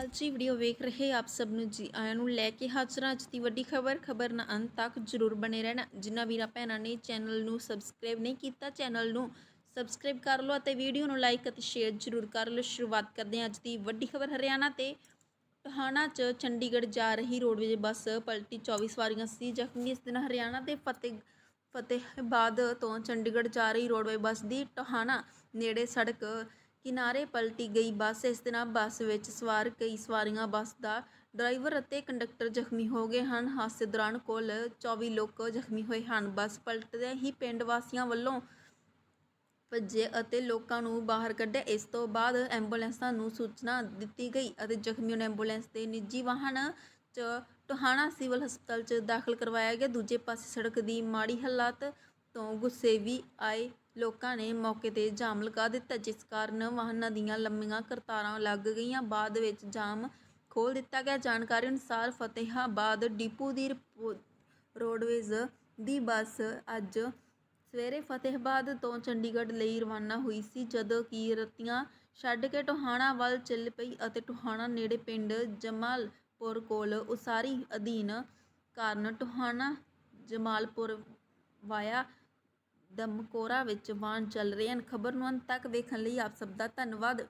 ਹਾਲ ਜੀ ਵੀਡੀਓ ਵੇਖ ਰਹੇ ਆਪ ਸਭ ਨੂੰ ਜੀ। ਆਇਆਂ ਨੂੰ ਲੈ ਕੇ ਹਾਜ਼ਰ ਅੱਜ ਦੀ ਵੱਡੀ ਖਬਰ। ਖਬਰ ਨਾ ਅੰਤ ਤੱਕ ਜਰੂਰ ਬਣੇ ਰਹਿਣਾ। ਜਿਨ੍ਹਾਂ ਵੀਰਾਂ ਭੈਣਾਂ ਨੇ ਚੈਨਲ ਨੂੰ ਸਬਸਕ੍ਰਾਈਬ ਨਹੀਂ ਕੀਤਾ, ਚੈਨਲ ਨੂੰ ਸਬਸਕ੍ਰਾਈਬ ਕਰ ਲਓ ਅਤੇ ਵੀਡੀਓ ਨੂੰ ਲਾਈਕ ਅਤੇ ਸ਼ੇਅਰ ਜਰੂਰ ਕਰ ਲਓ। ਸ਼ੁਰੂਆਤ ਕਰਦੇ ਹਾਂ ਅੱਜ ਦੀ ਵੱਡੀ ਖਬਰ ਹਰਿਆਣਾ ਤੇ। ਟਹਾਣਾ 'ਚ ਚੰਡੀਗੜ੍ਹ ਜਾ ਰਹੀ ਰੋਡਵੇਜ਼ ਬੱਸ ਪਲਟੀ 24 ਸਵਾਰੀਆਂ ਸੀ ਜ਼ਖਮੀ। ਇਸ ਦਿਨ ਹਰਿਆਣਾ ਦੇ ਫਤਿਹ, ਫਤਿਹਬਾਦ ਤੋਂ ਚੰਡੀਗੜ੍ਹ ਜਾ ਰਹੀ ਰੋਡਵੇ ਬੱਸ ਦੀ ਟਹਾਣਾ ਨੇੜੇ ਸੜਕ ਕਿਨਾਰੇ ਪਲਟੀ ਗਈ ਬੱਸ। ਇਸ ਦਿਨ ਬੱਸ ਵਿੱਚ ਸਵਾਰ ਕਈ ਸਵਾਰੀਆਂ, ਬੱਸ ਦਾ ਡਰਾਈਵਰ ਅਤੇ ਕੰਡਕਟਰ ਜ਼ਖਮੀ ਹੋ ਗਏ ਹਨ। ਹਾਦਸੇ ਦੌਰਾਨ ਕੁੱਲ 24 ਲੋਕ ਜ਼ਖਮੀ ਹੋਏ ਹਨ। ਬੱਸ ਪਲਟਦੇ ਹੀ ਪਿੰਡ ਵਾਸੀਆਂ ਵੱਲੋਂ ਭੱਜੇ ਅਤੇ ਲੋਕਾਂ ਨੂੰ ਬਾਹਰ ਕੱਢਿਆ। ਇਸ ਤੋਂ ਬਾਅਦ ਐਂਬੂਲੈਂਸਾਂ ਨੂੰ ਸੂਚਨਾ ਦਿੱਤੀ ਗਈ ਅਤੇ ਜ਼ਖਮੀਆਂ ਨੂੰ ਐਂਬੂਲੈਂਸ ਦੇ ਨਿੱਜੀ ਵਾਹਨ 'ਚ ਟੋਹਾਣਾ ਸਿਵਲ ਹਸਪਤਾਲ 'ਚ ਦਾਖਲ ਕਰਵਾਇਆ ਗਿਆ। ਦੂਜੇ ਪਾਸੇ ਸੜਕ ਦੀ ਮਾੜੀ ਹਾਲਾਤ ਤੋਂ ਗੁੱਸੇ ਵੀ ਆਏ ਲੋਕਾਂ ਨੇ ਮੌਕੇ ਤੇ ਜਾਮ ਲਗਾ ਦਿੱਤਾ, ਜਿਸ ਕਾਰਨ ਵਾਹਨਾਂ ਦੀਆਂ ਲੰਮੀਆਂ ਕਤਾਰਾਂ ਲੱਗ ਗਈਆਂ। ਬਾਅਦ ਵਿੱਚ ਜਾਮ ਖੋਲ੍ਹ ਦਿੱਤਾ ਗਿਆ। ਜਾਣਕਾਰੀ ਅਨੁਸਾਰ ਫਤਿਹਾਬਾਦ ਡਿਪੂ ਦੀ ਰਿਪੋ- ਰੋਡਵੇਜ਼ ਦੀ ਬੱਸ ਅੱਜ ਸਵੇਰੇ ਫਤਿਹਾਬਾਦ ਤੋਂ ਚੰਡੀਗੜ੍ਹ ਲਈ ਰਵਾਨਾ ਹੋਈ ਸੀ, ਜਦੋਂ ਕਿ ਰਤੀਆਂ ਛੱਡ ਕੇ ਟੋਹਾਣਾ ਵੱਲ ਚੱਲ ਪਈ ਅਤੇ ਟੋਹਾਣਾ ਨੇੜੇ ਪਿੰਡ ਜਮਾਲਪੁਰ ਕੋਲ ਉਸਾਰੀ ਅਧੀਨ ਕਾਰਨ ਟੋਹਾਣਾ ਜਮਾਲਪੁਰ ਵਾਇਆ ਦਮਕੋਰਾ ਵਿੱਚ ਵਾਹਨ ਚੱਲ ਰਹੇ ਹਨ। ਖਬਰ ਨੂੰ ਅੰਤ ਤੱਕ ਵੇਖਣ ਲਈ ਆਪ ਸਭ ਦਾ ਧੰਨਵਾਦ।